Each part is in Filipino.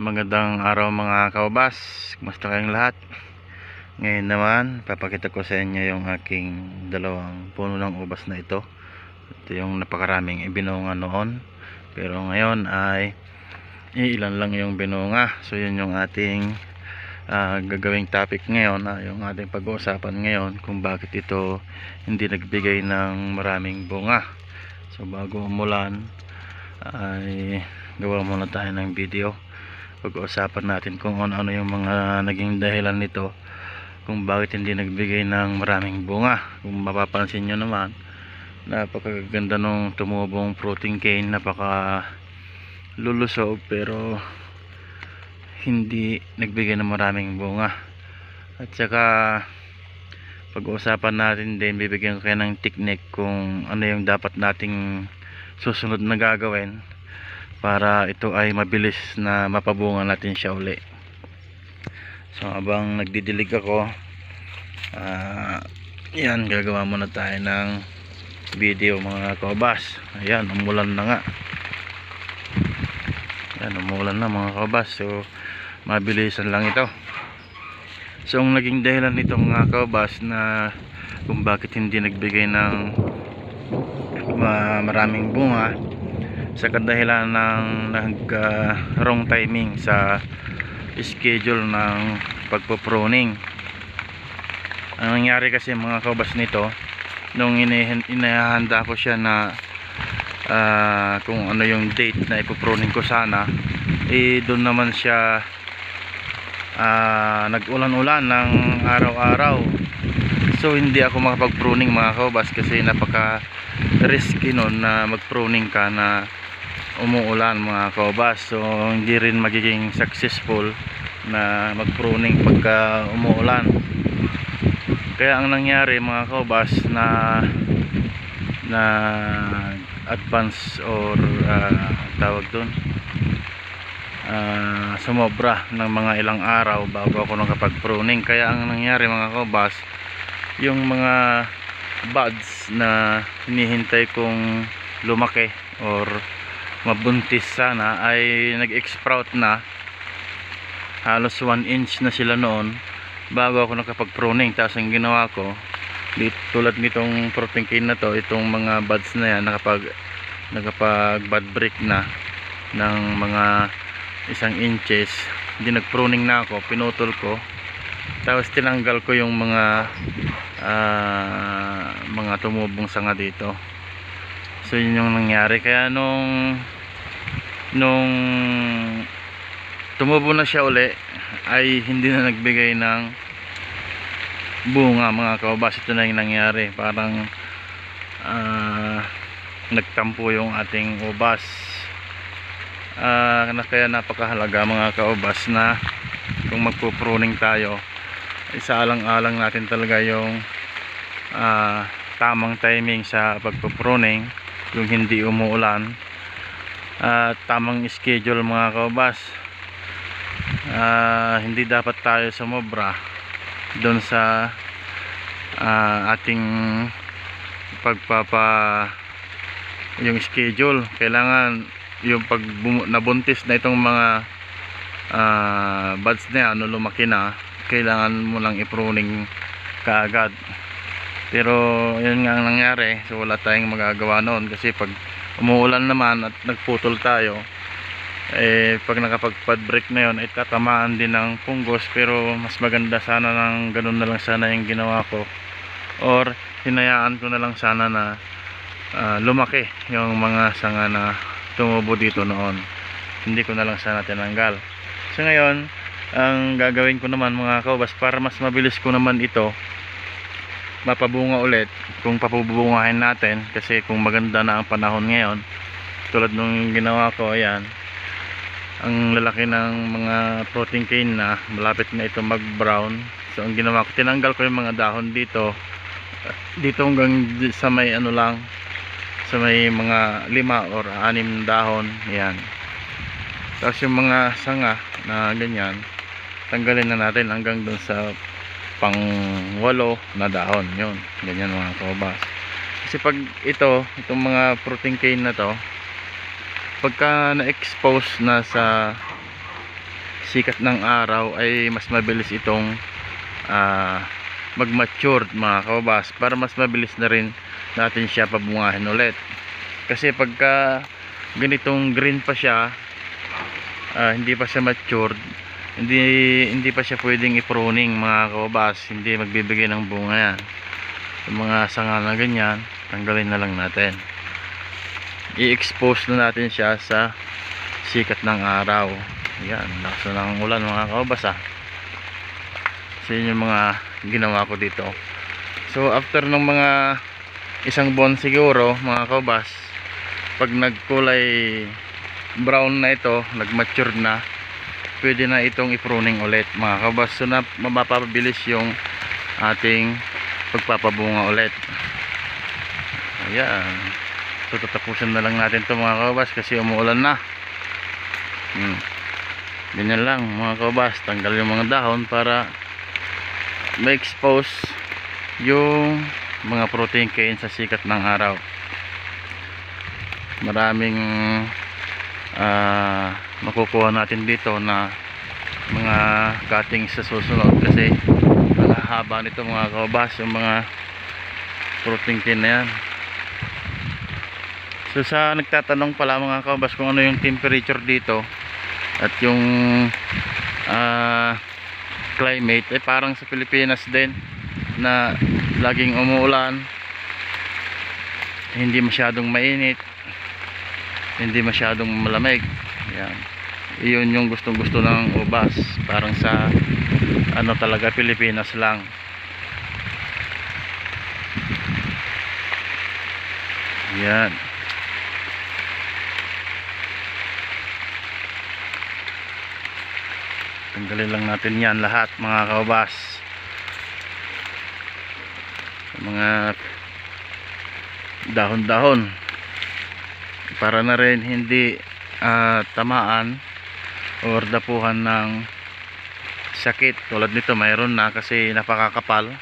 Magandang araw mga kaubas. Kumusta kayong lahat? Ngayon naman, papakita ko sa inyo yung aking dalawang puno ng ubas na ito. Ito yung napakaraming ibinunga noon. Pero ngayon ay ilan lang yung binunga. So yun yung ating ah, gagawing topic ngayon. ah, yung ating pag-uusapan ngayon kung bakit ito hindi nagbigay ng maraming bunga. So bago umulan ay gawa muna tayo ng video pag-uusapan natin kung ano-ano yung mga naging dahilan nito kung bakit hindi nagbigay ng maraming bunga. Kung mapapansin nyo naman napakaganda nung tumubong protein cane napaka lulusog pero hindi nagbigay ng maraming bunga. At saka pag-uusapan natin din bibigyan ko kayo ng technique kung ano yung dapat nating susunod na gagawin para ito ay mabilis na mapabunga natin siya uli. So habang nagdidilig ako ah, yan gagawa muna tayo ng video mga kabas ayan umulan na nga. Yan umulan na mga kabas so mabilisan lang ito. So ang naging dahilan nito mga kabas na kung bakit hindi nagbigay ng ma- maraming bunga sa kadahilan ng nag ah, wrong timing sa schedule ng pagpo-pruning. Ang nangyari kasi mga kabas nito nung inihanda ko siya na ah, kung ano yung date na ipopruning ko sana eh doon naman siya ah, nag-ulan-ulan ng araw-araw. So hindi ako makapag-pruning mga kabas kasi napaka risky nun na mag-pruning ka na umuulan mga kabas so hindi rin magiging successful na mag-pruning pagka umuulan. Kaya ang nangyari mga kabas na na advance or ah, tawag doon ah, sumobra ng mga ilang araw bago ako nakapag-pruning. Kaya ang nangyari mga kabas yung mga buds na hinihintay kong lumaki or mabuntis sana. Ay nag-sprout na. Halos 1 inch na sila noon. Bago ako nakapag-pruning. Tapos ang ginawa ko di, tulad nitong protein cane na to itong mga buds na yan nakapag nakapag bud break na ng mga isang inches. Hindi nag-pruning na ako pinutol ko. Tapos tinanggal ko yung mga ah, mga tumubong sanga dito so yun yung nangyari. Kaya nung nung tumubo na siya uli ay hindi na nagbigay ng bunga mga kaubas ito na yung nangyari. Parang ah, nagtampo yung ating ubas. Na kaya napakahalaga mga kaubas na kung magpo-pruning tayo isaalang-alang natin talaga yung ah, tamang timing sa pagpo-pruning yung hindi umuulan. At tamang schedule mga kaubas Ah, hindi dapat tayo sumobra doon sa ah, ating pagpapa yung schedule. Kailangan yung pag nabuntis na itong mga ah, buds na yan, ano lumaki na kailangan mo lang i-pruning kaagad pero yun nga ang nangyari. So wala tayong magagawa noon. Kasi pag umuulan naman at nagputol tayo eh pag nakapag pad break na yun ay tatamaan din ng punggos pero mas maganda sana ng ganun na lang sana yung ginawa ko. Or hinayaan ko na lang sana na ah, lumaki yung mga sanga na tumubo dito noon. Hindi ko na lang sana tinanggal. So ngayon ang gagawin ko naman mga kaubas para mas mabilis ko naman ito mapabunga ulit kung papabungahin natin kasi kung maganda na ang panahon ngayon tulad nung ginawa ko ayan ang lalaki ng mga protein cane na malapit na ito mag brown so ang ginawa ko tinanggal ko yung mga dahon dito dito hanggang sa may ano lang sa may mga lima or anim dahon yan tapos yung mga sanga na ganyan tanggalin na natin hanggang dun sa pang walo na dahon. Yun ganyan mga kabas kasi pag ito itong mga protein cane na to pagka na-expose na sa sikat ng araw ay mas mabilis itong ah, mag-mature mga kababas para mas mabilis na rin natin siya pabungahin ulit. Kasi pagka ganitong green pa siya ah, hindi pa siya matured hindi hindi pa siya pwedeng i-pruning mga kababas hindi magbibigay ng bunga yan. Yung mga sanga na ganyan tanggalin na lang natin. I-expose na natin siya sa sikat ng araw. Yan lakas na ng ulan mga kababas ah. So yun yung mga ginawa ko dito. So after ng mga isang buwan siguro mga kababas pag nagkulay brown na ito nagmature na pwede na itong i-pruning ulit mga kababas so na mapapabilis yung ating pagpapabunga ulit. Ayan. So tatapusin na lang natin to mga kababas kasi umuulan na. Hmm. ganyan lang mga kababas tanggal yung mga dahon para ma-expose yung mga protein kain sa sikat ng araw. Maraming ah, makukuha natin dito na mga cutting sa susunod. Kasi ang haba nito mga kababas yung mga protein kain na yan. So sa nagtatanong pala mga kababas kung ano yung temperature dito at yung ah climate eh parang sa Pilipinas din na laging umuulan hindi masyadong mainit hindi masyadong malamig yan. Iyon yung gustong gusto ng ubas. Parang sa ano talaga Pilipinas lang. Yan. Tanggalin lang natin yan lahat mga kaubas. Mga dahon-dahon. Para na rin hindi ah, tamaan or dapuhan ng sakit. Tulad nito mayroon na kasi napakakapal.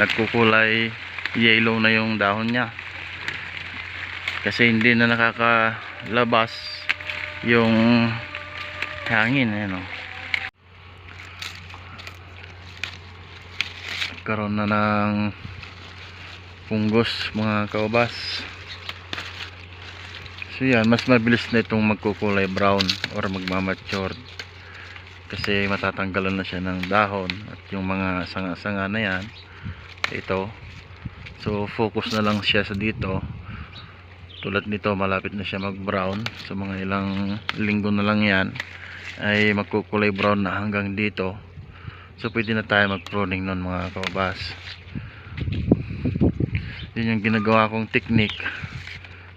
Nagkukulay yellow na yung dahon niya. Kasi hindi na nakakalabas yung hangin ayan o karoon na ng punggos mga kaubas so yan mas mabilis na itong magkukulay brown or magmamature. Kasi matatanggalan na siya ng dahon at yung mga sanga-sanga na yan ito. So focus na lang siya sa dito. Tulad nito malapit na siya mag brown so mga ilang linggo na lang yan ay magkukulay brown na hanggang dito. So pwede na tayo mag-pruning nun mga kababas. Yun yung ginagawa kong technique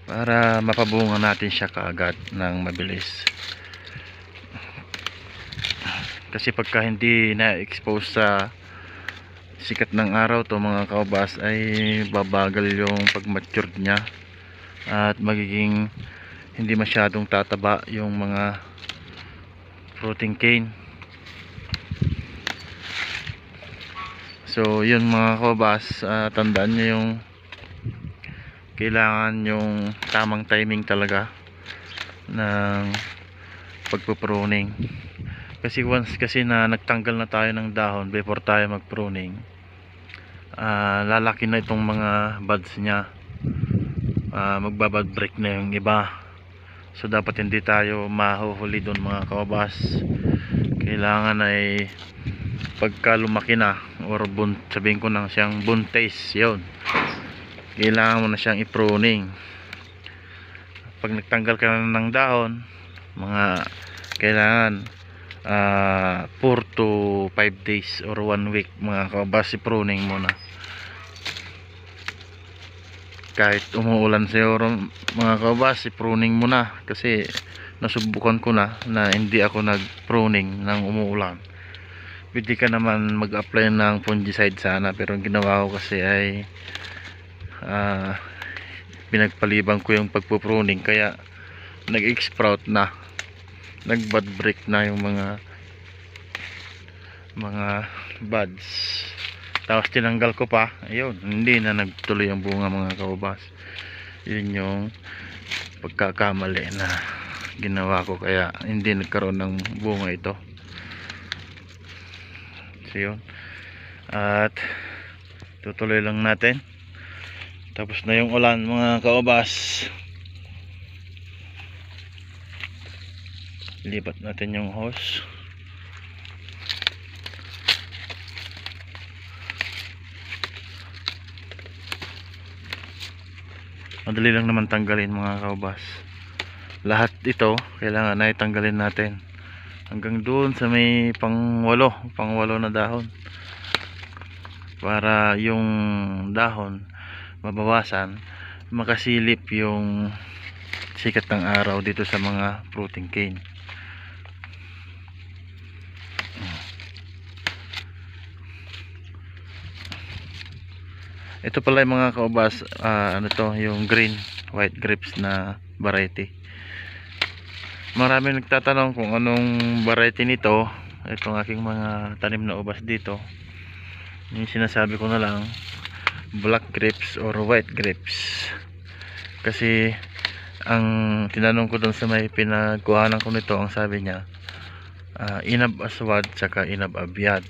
para mapabunga natin siya kaagad ng mabilis. Kasi pagka hindi na-expose sa sikat ng araw to mga kababas ay babagal yung pag-mature niya at magiging hindi masyadong tataba yung mga protein cane So, yun mga kabas, ah, tandaan nyo yung kailangan yung tamang timing talaga ng pagpo-pruning. Kasi once kasi na nagtanggal na tayo ng dahon before tayo mag-pruning, ah, lalaki na itong mga buds niya. Ah, magbabad break na yung iba. So, dapat hindi tayo mahuhuli doon mga kabas. Kailangan ay pagka lumaki na or bun, sabihin ko na siyang buntis yun kailangan mo na siyang i-pruning. Pag nagtanggal ka na ng dahon mga kailangan 4 to 5 days or 1 week mga kabas i-pruning muna. Kahit umuulan siguro mga kabas i-pruning muna kasi nasubukan ko na na hindi ako nag-pruning ng umuulan. Pwede ka naman mag-apply ng fungicide sana pero ang ginawa ko kasi ay ah, pinagpaliban ko yung pagpupruning kaya nag-sprout na. Nag-bud break na yung mga mga buds. Tapos tinanggal ko pa. Ayun hindi na nagtuloy ang bunga mga kaubas. Yun yung pagkakamali na ginawa ko kaya hindi nagkaroon ng bunga ito. So yun. At tutuloy lang natin tapos na yung ulan mga kaobas. Lipat natin yung hose. Madali lang naman tanggalin mga kaubas lahat ito kailangan na itanggalin natin. Hanggang doon sa may pangwalo pangwalo na dahon. Para yung dahon mabawasan makasilip yung sikat ng araw dito sa mga fruiting cane. Ito pala yung mga kaubas ah, ano to yung green white grapes na variety. Marami nagtatanong kung anong variety nito. Itong aking mga tanim na ubas dito. Yung sinasabi ko na lang black grapes or white grapes. Kasi ang tinanong ko dun sa may pinagkuhanan ko nito ang sabi niya ah, inab aswad saka inab abyad.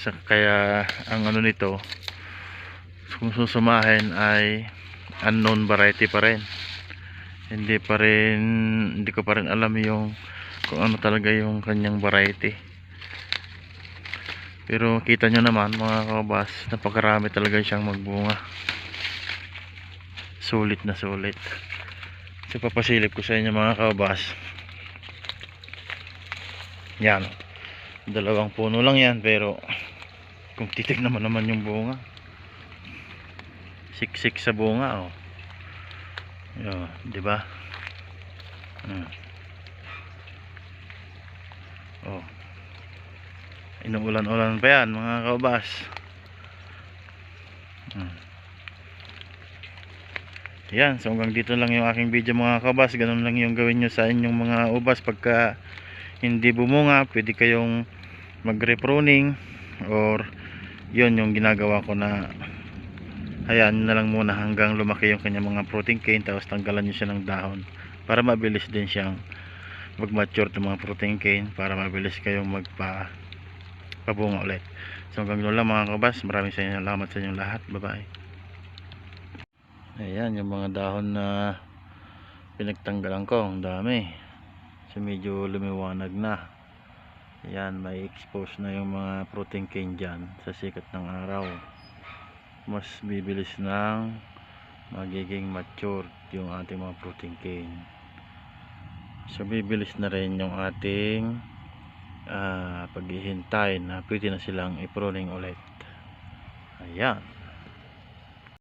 Sa kaya ang ano nito kung susumahin ay unknown variety pa rin. Hindi pa rin hindi ko pa rin alam yung kung ano talaga yung kanyang variety pero kita nyo naman mga kabas napakarami talaga siyang magbunga sulit na sulit so papasilip ko sa inyo mga kabas yan dalawang puno lang yan pero kung titignan mo naman yung bunga siksik sa bunga oh. Yo, di ba? Hmm. Oh. Inuulan-ulan pa yan mga kaubas. Hmm. Yan, so hanggang dito lang yung aking video mga kabas. Ganun lang yung gawin nyo sa inyong mga ubas pagka hindi bumunga, pwede kayong mag-repruning or yun yung ginagawa ko na hayaan na lang muna hanggang lumaki yung kanyang mga protein cane tapos tanggalan nyo siya ng dahon para mabilis din siyang mag mature ng mga protein cane para mabilis kayong magpa pabunga ulit. So hanggang doon lang mga kabas. Maraming sa inyo salamat sa inyong lahat. Bye bye ayan yung mga dahon na pinagtanggalan ko ang dami. So medyo lumiwanag na. Ayan may expose na yung mga protein cane dyan sa sikat ng araw. Mas bibilis ng magiging mature yung ating mga protein cane. So bibilis na rin yung ating ah, paghihintay na pwede na silang i-pruning ulit. Ayan